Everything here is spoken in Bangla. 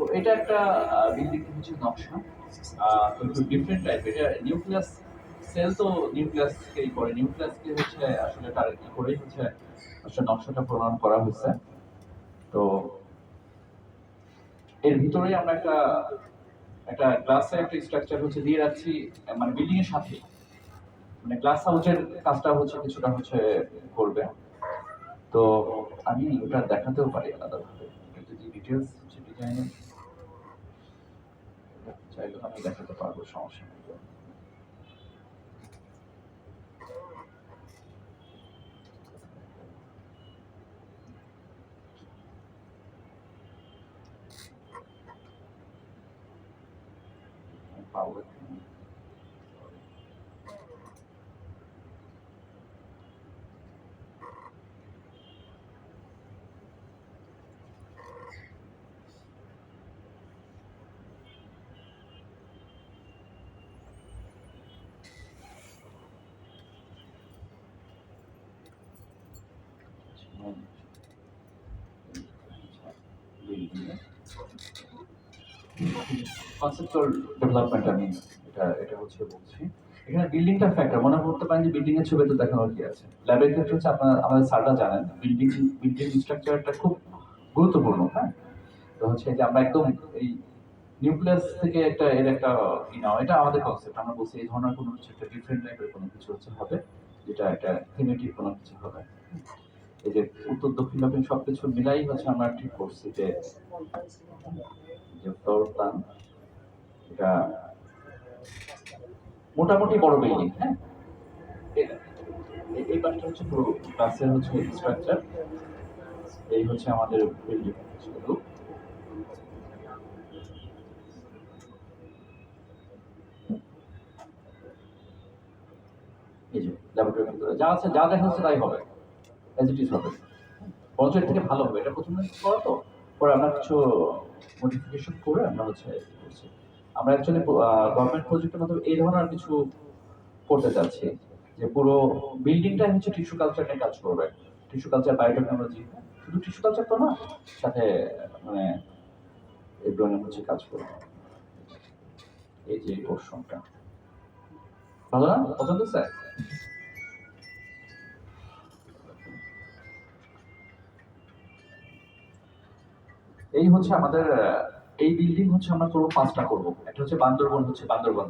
তো এটা একটা বিল্ডিং কিছু নকশা। তো একটু ডিফারেন্ট টাইপ এটা নিউক্লিয়াস সেল তো নিউক্লিয়াসকেই করে? নিউক্লিয়াসকে হচ্ছে আসলে টার্গেট করেই হচ্ছে আসলে নকশাটা প্রণয়ন করা হয়েছে। তো এর ভিতরেই আমরা একটা একটা গ্লাসে একটা স্ট্রাকচার হচ্ছে দিয়ে রাখছি মানে বিল্ডিং এর সাথে। মানে গ্লাস হাউসের কাজটা হচ্ছে কিছুটা হচ্ছে করবে। তো আমি ওটা দেখাতেও পারি আলাদাভাবে। যদি ডিটেলস হচ্ছে ডিজাইনের চাইলে আমি দেখাতে পারব সমস্যা নেই। পাবো কনসেপ্টুয়াল ডেভেলপমেন্ট আমি এটা এটা হচ্ছে বলছি। এখানে বিল্ডিংটা ফ্যাক্টর মনে করতে পারেন যে বিল্ডিং এর ছবি তো দেখানোর কি আছে? ল্যাবের ক্ষেত্রে হচ্ছে আপনার, আমাদের স্যাররা জানেন বিল্ডিং বিল্ডিং স্ট্রাকচারটা খুব গুরুত্বপূর্ণ হ্যাঁ? তো হচ্ছে যে আমরা একদম এই নিউক্লিয়াস থেকে একটা, এর একটা নাও, এটা আমাদের কনসেপ্ট আমরা বলছি এই ধরনের কোনো কিছু একটা ডিফারেন্ট টাইপের কোনো কিছু হচ্ছে হবে, যেটা একটা থিমেটিক কোনো কিছু হবে। এই যে উত্তর, দক্ষিণ দক্ষিণ সবকিছু মিলাই হচ্ছে আমরা ঠিক করছি যে মোটামুটি বড় বিল্ডিং হ্যাঁ? এই পাশটা হচ্ছে পুরো ক্লাসের হচ্ছে স্ট্রাকচার এই হচ্ছে আমাদের বিল্ডিং শুধু। এই যে ল্যাবরেটরির ভিতরে, যা আছে, যা দেখা যাচ্ছে তাই হবে। অ্যাজ ইট ইজ হবে। বরঞ্চ এর থেকে ভালো হবে। এটা প্রথমে করা তো। পরে আমরা কিছু মডিফিকেশন করে আমরা হচ্ছে আমরা অ্যাকচুয়ালি গভর্নমেন্ট প্রজেক্টের মাধ্যমে এই ধরনের কিছু করতে চাচ্ছি। যে পুরো বিল্ডিংটা হচ্ছে টিস্যু কালচার নিয়ে কাজ করবে। টিস্যু কালচার বায়োটেকনোলজি শুধু টিস্যু কালচার তো না, সাথে মানে এগুলো নিয়ে হচ্ছে কাজ করবে। এই যে পোর্শনটা ভালো না? পছন্দ স্যার এই হচ্ছে আমাদের এই বিল্ডিং হচ্ছে আমরা করব পাঁচটা করব। একটা হচ্ছে বান্দরবন হচ্ছে বান্দরবন।